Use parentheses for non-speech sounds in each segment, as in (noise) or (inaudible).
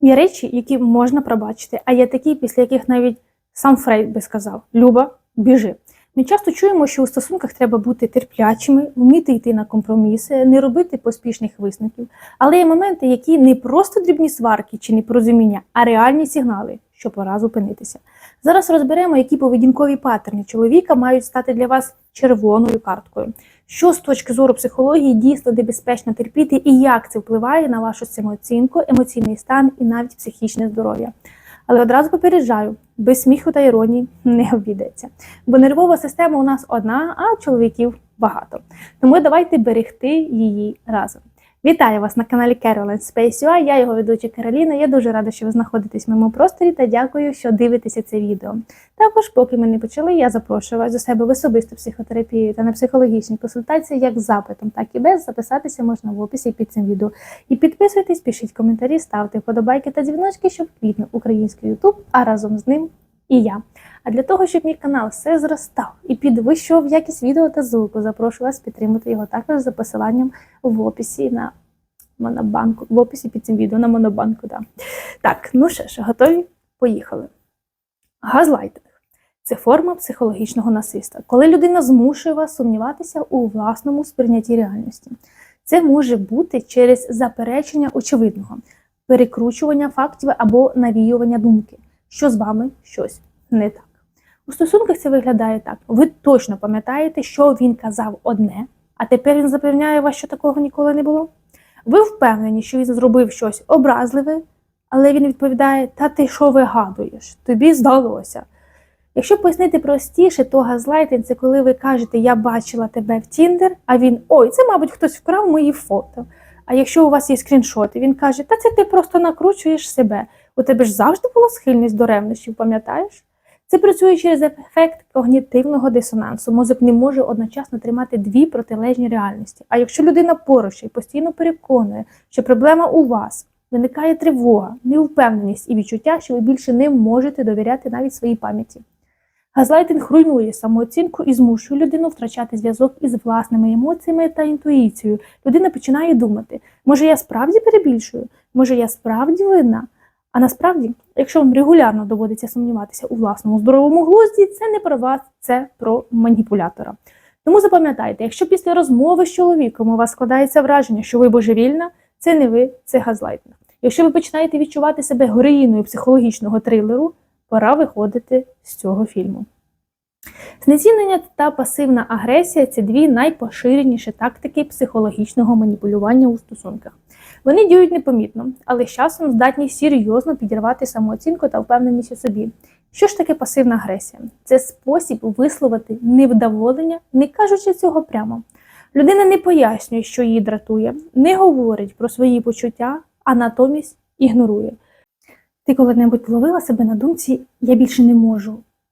Є речі, які можна пробачити, а є такі, після яких навіть сам Фрейд би сказав: Люба, біжи. Ми часто чуємо, що у стосунках треба бути терплячими, вміти йти на компроміси, не робити поспішних висновків. Але є моменти, які не просто дрібні сварки чи непорозуміння, а реальні сигнали, що пора зупинитися. Зараз розберемо, які поведінкові паттерни чоловіка мають стати для вас червоною карткою. Що з точки зору психології дійсно небезпечно терпіти, і як це впливає на вашу самооцінку, емоційний стан і навіть психічне здоров'я. Але одразу попереджаю, без сміху та іронії не обійдеться. Бо нервова система у нас одна, а чоловіків багато. Тому давайте берегти її разом. Вітаю вас на каналі Caroline Space Я його ведуча Кароліна. Я дуже рада, що ви знаходитесь в моєму просторі та дякую, що дивитеся це відео. Також, поки ми не почали, я запрошую вас до себе в особисту психотерапію та на психологічні консультації, як з запитом, так і без. Записатися можна в описі під цим відео. І підписуйтесь, пишіть коментарі, ставте вподобайки та дзвіночки, щоб квітнув український YouTube, а разом з ним і я. А для того, щоб мій канал все зростав і підвищував якість відео та звуку, запрошую вас підтримати його також за посиланням в описі на монобанку. В описі під цим відео на монобанку. Да. Так, ну що ж, готові? Поїхали. Газлайтинг це форма психологічного насильства, коли людина змушує вас сумніватися у власному сприйнятті реальності. Це може бути через заперечення очевидного, перекручування фактів або навіювання думки, що з вами щось не так. У стосунках це виглядає так: ви точно пам'ятаєте, що він казав одне, а тепер він запевняє вас, що такого ніколи не було. Ви впевнені, що він зробив щось образливе, але він відповідає: Та ти що вигадуєш? Тобі здалося. Якщо пояснити простіше, то газлайтинг це коли ви кажете Я бачила тебе в Тіндер, а він ой, це, мабуть, хтось вкрав мої фото. А якщо у вас є скріншоти, він каже, та це ти просто накручуєш себе. У тебе ж завжди була схильність до ревнощів, пам'ятаєш? Це працює через ефект когнітивного дисонансу. Мозок не може одночасно тримати дві протилежні реальності. А якщо людина поруч і постійно переконує, що проблема у вас, виникає тривога, невпевненість і відчуття, що ви більше не можете довіряти навіть своїй пам'яті. Газлайтинг руйнує самооцінку і змушує людину втрачати зв'язок із власними емоціями та інтуїцією. Людина починає думати, може я справді перебільшую, може я справді винна. А насправді, якщо вам регулярно доводиться сумніватися у власному здоровому глузді, це не про вас, це про маніпулятора. Тому запам'ятайте, якщо після розмови з чоловіком у вас складається враження, що ви божевільна, це не ви, це газлайтинг. Якщо ви починаєте відчувати себе героїною психологічного трилеру, пора виходити з цього фільму. Знецінення та пасивна агресія це дві найпоширеніші тактики психологічного маніпулювання у стосунках. Вони діють непомітно, але з часом здатні серйозно підірвати самооцінку та впевненість у собі. Що ж таке пасивна агресія? Це спосіб висловити невдоволення, не кажучи цього прямо. Людина не пояснює, що її дратує, не говорить про свої почуття, а натомість ігнорує. Ти коли-небудь ловила себе на думці Я більше не можу,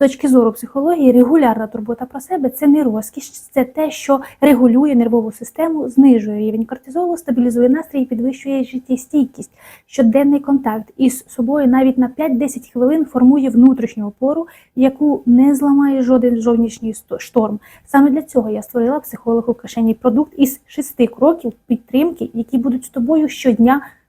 Точки зору психології, регулярна турбота про себе це не розкіш, це те, що регулює нервову систему, знижує рівень кортизолу, стабілізує настрій підвищує життєстійкість. Щоденний контакт із собою навіть на 5-10 хвилин формує внутрішню опору, яку не зламає жоден зовнішній шторм. Саме для цього я створила психологу кишені продукт із шести кроків підтримки, які будуть з тобою щодня.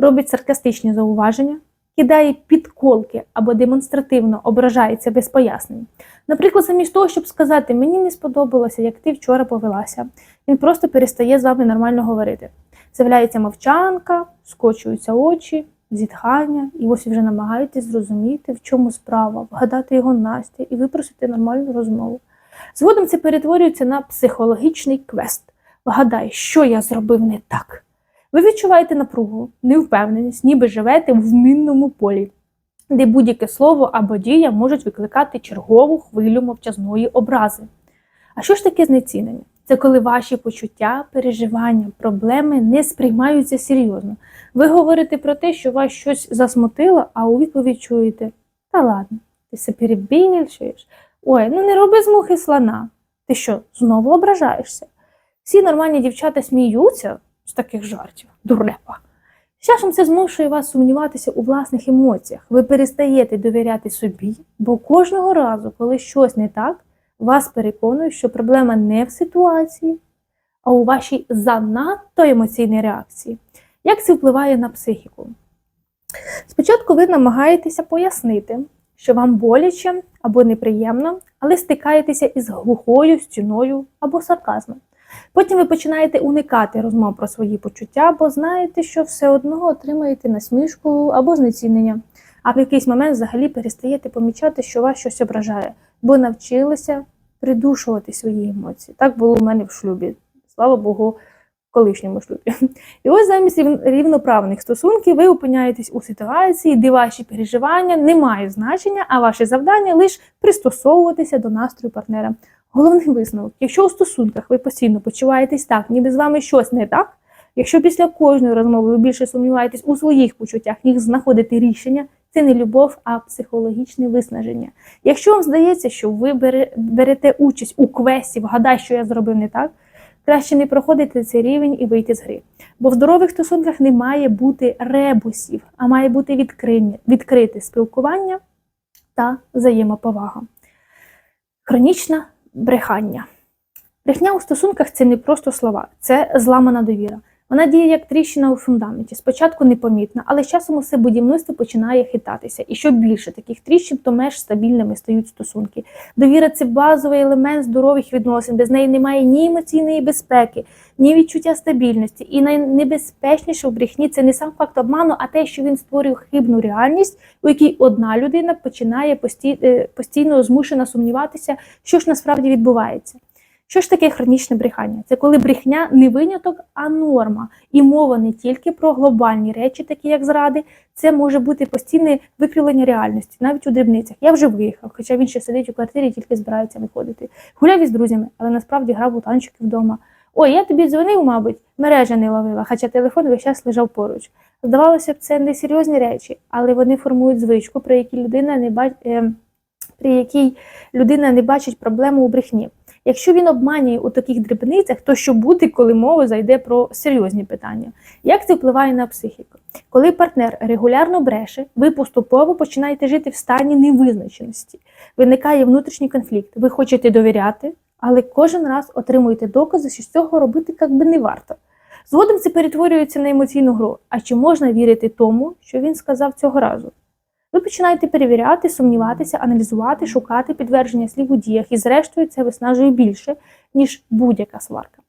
Робить саркастичні зауваження, кидає підколки або демонстративно ображається без пояснень. Наприклад, замість того, щоб сказати мені не сподобалося, як ти вчора повелася, він просто перестає з вами нормально говорити. З'являється мовчанка, скочуються очі, зітхання, і ось вже намагаєтесь зрозуміти, в чому справа, вгадати його Настя і випросити нормальну розмову. Згодом це перетворюється на психологічний квест. Вгадай, що я зробив не так. Ви відчуваєте напругу, невпевненість, ніби живете в мінному полі, де будь-яке слово або дія можуть викликати чергову хвилю мовчазної образи. А що ж таке знецінення? Це коли ваші почуття, переживання, проблеми не сприймаються серйозно. Ви говорите про те, що вас щось засмутило, а у відповідь чуєте: Та ладно, ти се перебільшуєш. Ой, ну не роби з мухи слона. Ти що, знову ображаєшся? Всі нормальні дівчата сміються з таких жартів, дурнепа. З часом це змушує вас сумніватися у власних емоціях. Ви перестаєте довіряти собі, бо кожного разу, коли щось не так, вас переконують, що проблема не в ситуації, а у вашій занадто емоційній реакції. Як це впливає на психіку? Спочатку ви намагаєтеся пояснити, що вам боляче або неприємно, але стикаєтеся із глухою стіною або сарказмом. Потім ви починаєте уникати розмов про свої почуття, бо знаєте, що все одно отримаєте насмішку або знецінення. А в якийсь момент взагалі перестаєте помічати, що вас щось ображає, бо навчилися придушувати свої емоції. Так було у мене в шлюбі. Слава Богу, колишньому шлюбі. І ось замість рівноправних стосунків ви опиняєтесь у ситуації, де ваші переживання не мають значення, а ваше завдання лише пристосовуватися до настрою партнера. Головний висновок: якщо у стосунках ви постійно почуваєтесь так, ніби з вами щось не так, якщо після кожної розмови ви більше сумніваєтесь у своїх почуттях, ніж знаходити рішення, це не любов, а психологічне виснаження. Якщо вам здається, що ви берете участь у квесті, вгадай, що я зробив не так, краще не проходити цей рівень і вийти з гри. Бо в здорових стосунках не має бути ребусів, а має бути відкриє- відкрите спілкування та взаємоповага. Хронічне брехання. Брехня у стосунках це не просто слова, це зламана довіра. Вона діє як тріщина у фундаменті. Спочатку непомітна, але з часом усе будівництво починає хитатися. І що більше таких тріщин, то менш стабільними стають стосунки. Довіра це базовий елемент здорових відносин. Без неї немає ні емоційної безпеки, ні відчуття стабільності. І найнебезпечніше в брехні це не сам факт обману, а те, що він створює хибну реальність, у якій одна людина починає е, постійно змушена сумніватися, що ж насправді відбувається. Що ж таке хронічне брехання? Це коли брехня не виняток, а норма. І мова не тільки про глобальні речі, такі як зради, це може бути постійне викривлення реальності, навіть у дрібницях. Я вже виїхав, хоча він ще сидить у квартирі і тільки збирається виходити. Гуляв із друзями, але насправді грав у танчики вдома. Ой, я тобі дзвонив, мабуть, мережа не ловила, хоча телефон весь час лежав поруч. Здавалося б, це не серйозні речі, але вони формують звичку, при якій людина не бач... е, при якій людина не бачить проблему у брехні. Якщо він обманює у таких дрібницях, то що буде, коли мова зайде про серйозні питання? Як це впливає на психіку? Коли партнер регулярно бреше, ви поступово починаєте жити в стані невизначеності. Виникає внутрішній конфлікт. Ви хочете довіряти, але кожен раз отримуєте докази, що з цього робити як би не варто. Згодом це перетворюється на емоційну гру. А чи можна вірити тому, що він сказав цього разу? Ви починаєте перевіряти, сумніватися, аналізувати, шукати підтвердження слів у діях, і зрештою це виснажує більше, ніж будь-яка сварка.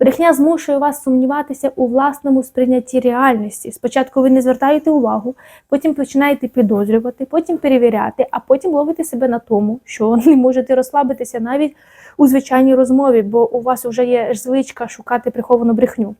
Брехня змушує вас сумніватися у власному сприйнятті реальності. Спочатку ви не звертаєте увагу, потім починаєте підозрювати, потім перевіряти, а потім ловите себе на тому, що (laughs) не можете розслабитися навіть у звичайній розмові, бо у вас вже є звичка шукати приховану брехню.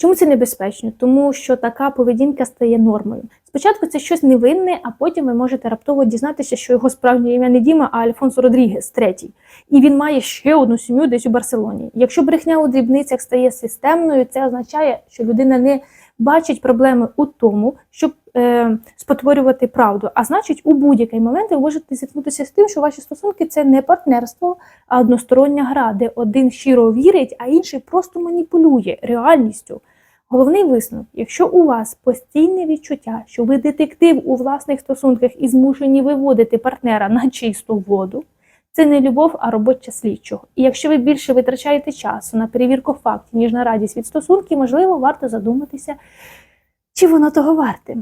Чому це небезпечно? Тому що така поведінка стає нормою. Спочатку це щось невинне, а потім ви можете раптово дізнатися, що його справжнє ім'я не Діма, а Альфонсо Родрігес, третій. І він має ще одну сім'ю десь у Барселоні. Якщо брехня у дрібницях стає системною, це означає, що людина не бачить проблеми у тому, щоб е, спотворювати правду. А значить, у будь-який момент ви можете зіткнутися з тим, що ваші стосунки це не партнерство, а одностороння гра, де один щиро вірить, а інший просто маніпулює реальністю. Головний висновок, якщо у вас постійне відчуття, що ви детектив у власних стосунках і змушені виводити партнера на чисту воду, Це не любов, а робоча слідчого. І якщо ви більше витрачаєте часу на перевірку фактів, ніж на радість від стосунків, можливо, варто задуматися, чи воно того варте.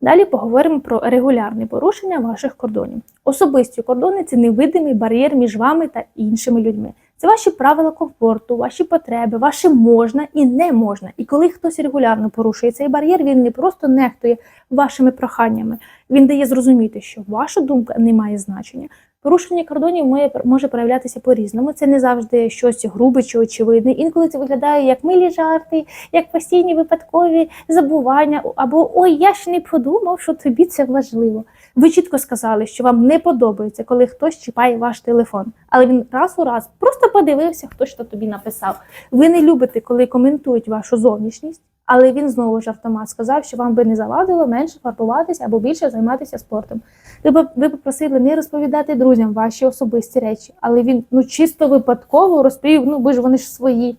Далі поговоримо про регулярне порушення ваших кордонів. Особисті кордони це невидимий бар'єр між вами та іншими людьми. Це ваші правила комфорту, ваші потреби, ваше можна і не можна. І коли хтось регулярно порушує цей бар'єр, він не просто нехтує вашими проханнями, він дає зрозуміти, що ваша думка не має значення. Порушення кордонів може проявлятися по-різному. Це не завжди щось грубе чи очевидне. Інколи це виглядає як милі жарти, як постійні випадкові забування, або ой, я ж не подумав, що тобі це важливо. Ви чітко сказали, що вам не подобається, коли хтось чіпає ваш телефон, але він раз у раз просто подивився, хто що тобі написав. Ви не любите, коли коментують вашу зовнішність, але він знову ж автомат сказав, що вам би не завадило менше фарбуватися або більше займатися спортом. Ви б ви попросили не розповідати друзям ваші особисті речі, але він ну чисто випадково розповів, ну бо ж вони ж свої.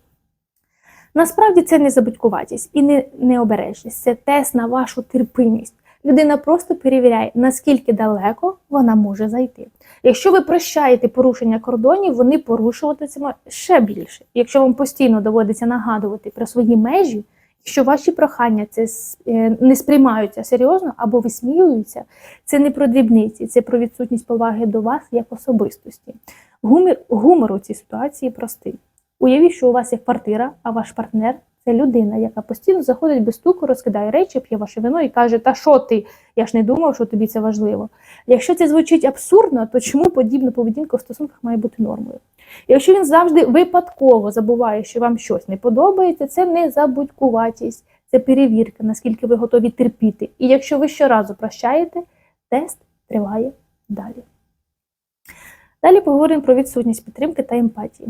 Насправді це не забудькуватість і не необережність, це тест на вашу терпимість. Людина просто перевіряє, наскільки далеко вона може зайти. Якщо ви прощаєте порушення кордонів, вони порушуватимуть ще більше. Якщо вам постійно доводиться нагадувати про свої межі, якщо ваші прохання це е, не сприймаються серйозно або висміюються, це не про дрібниці, це про відсутність поваги до вас як особистості. Гумор, гумор у цій ситуації простий. Уявіть, що у вас є квартира, а ваш партнер це людина, яка постійно заходить без стуку, розкидає речі, п'є ваше вино і каже: Та що ти? Я ж не думав, що тобі це важливо. Якщо це звучить абсурдно, то чому подібна поведінка в стосунках має бути нормою? Якщо він завжди випадково забуває, що вам щось не подобається, це не забудькуватість, це перевірка, наскільки ви готові терпіти. І якщо ви щоразу прощаєте, тест триває далі. Далі поговоримо про відсутність підтримки та емпатії.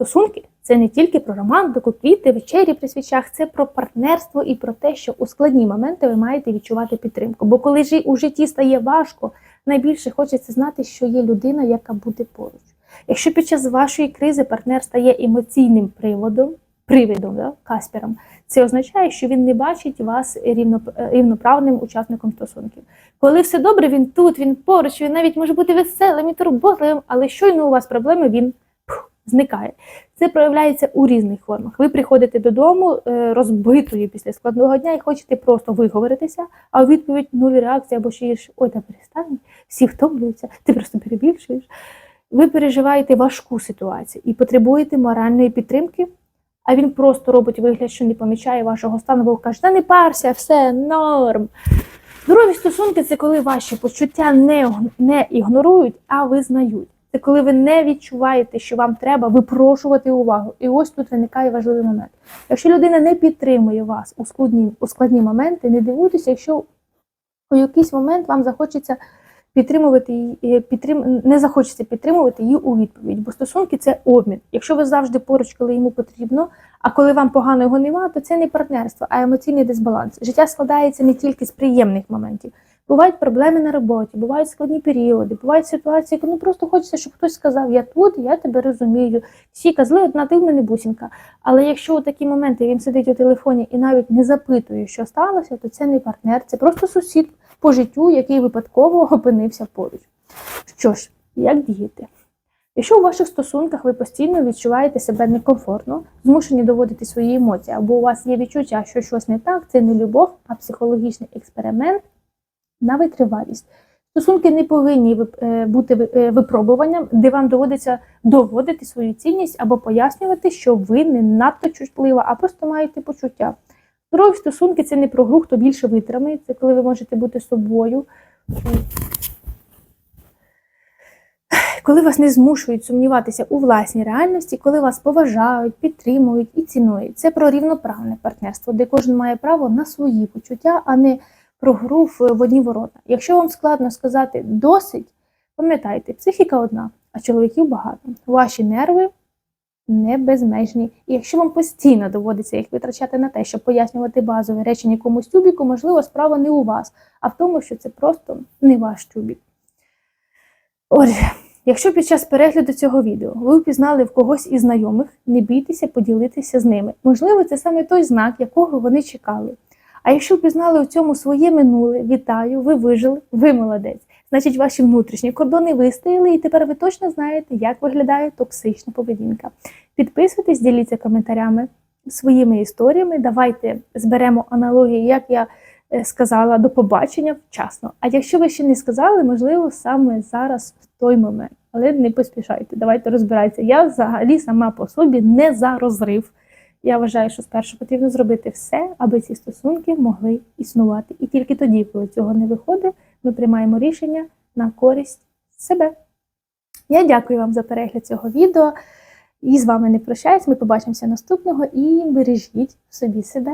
Стосунки це не тільки про романтику, квіти, вечері при свічах, це про партнерство і про те, що у складні моменти ви маєте відчувати підтримку. Бо коли жи- у житті стає важко, найбільше хочеться знати, що є людина, яка буде поруч. Якщо під час вашої кризи партнер стає емоційним приводом, привидом, да, каспером, це означає, що він не бачить вас рівно, рівноправним учасником стосунків. Коли все добре, він тут, він поруч, він навіть може бути веселим і турботливим, але щойно у вас проблеми, він зникає. Це проявляється у різних формах. Ви приходите додому е, розбитою після складного дня і хочете просто виговоритися, а у відповідь нуль реакції або ще ж ой, та перестань, всі втомлюються, ти просто перебільшуєш. Ви переживаєте важку ситуацію і потребуєте моральної підтримки, а він просто робить вигляд, що не помічає вашого стану, бо каже, та не парся, все норм. Здорові стосунки це коли ваші почуття не, не ігнорують, а визнають. Це коли ви не відчуваєте, що вам треба випрошувати увагу. І ось тут виникає важливий момент. Якщо людина не підтримує вас у складні, у складні моменти, не дивуйтеся, якщо у якийсь момент вам захочеться підтримувати її, е, підтрим... не захочеться підтримувати її у відповідь, бо стосунки це обмін. Якщо ви завжди поруч, коли йому потрібно, а коли вам погано його нема, то це не партнерство, а емоційний дисбаланс. Життя складається не тільки з приємних моментів. Бувають проблеми на роботі, бувають складні періоди, бувають ситуації, коли ну, просто хочеться, щоб хтось сказав, я тут, я тебе розумію. Всі козли, одна ти в мене бусінка. Але якщо у такі моменти він сидить у телефоні і навіть не запитує, що сталося, то це не партнер, це просто сусід по життю, який випадково опинився поруч. Що ж, як діяти? Якщо у ваших стосунках ви постійно відчуваєте себе некомфортно, змушені доводити свої емоції, або у вас є відчуття, що щось не так, це не любов, а психологічний експеримент на витривалість. Стосунки не повинні е, бути е, випробуванням, де вам доводиться доводити свою цінність або пояснювати, що ви не надто чутлива, а просто маєте почуття. Здорові стосунки це не про гру, хто більше витримає, це коли ви можете бути собою. Коли вас не змушують сумніватися у власній реальності, коли вас поважають, підтримують і цінують. Це про рівноправне партнерство, де кожен має право на свої почуття, а не про гру в одні ворота. Якщо вам складно сказати досить, пам'ятайте, психіка одна, а чоловіків багато. Ваші нерви не безмежні. І якщо вам постійно доводиться їх витрачати на те, щоб пояснювати базові речі якомусь тюбіку, можливо, справа не у вас, а в тому, що це просто не ваш тюбік. Отже, якщо під час перегляду цього відео ви впізнали в когось із знайомих, не бійтеся поділитися з ними. Можливо, це саме той знак, якого вони чекали. А якщо впізнали у цьому своє минуле, вітаю, ви вижили, ви молодець. значить ваші внутрішні кордони вистояли, і тепер ви точно знаєте, як виглядає токсична поведінка. Підписуйтесь, діліться коментарями своїми історіями. Давайте зберемо аналогії, як я е, сказала, до побачення вчасно. А якщо ви ще не сказали, можливо, саме зараз в той момент. Але не поспішайте, давайте розбирайтеся. Я взагалі сама по собі не за розрив. Я вважаю, що спершу потрібно зробити все, аби ці стосунки могли існувати. І тільки тоді, коли цього не виходить, ми приймаємо рішення на користь себе. Я дякую вам за перегляд цього відео. І з вами не прощаюсь. Ми побачимося наступного і бережіть собі себе.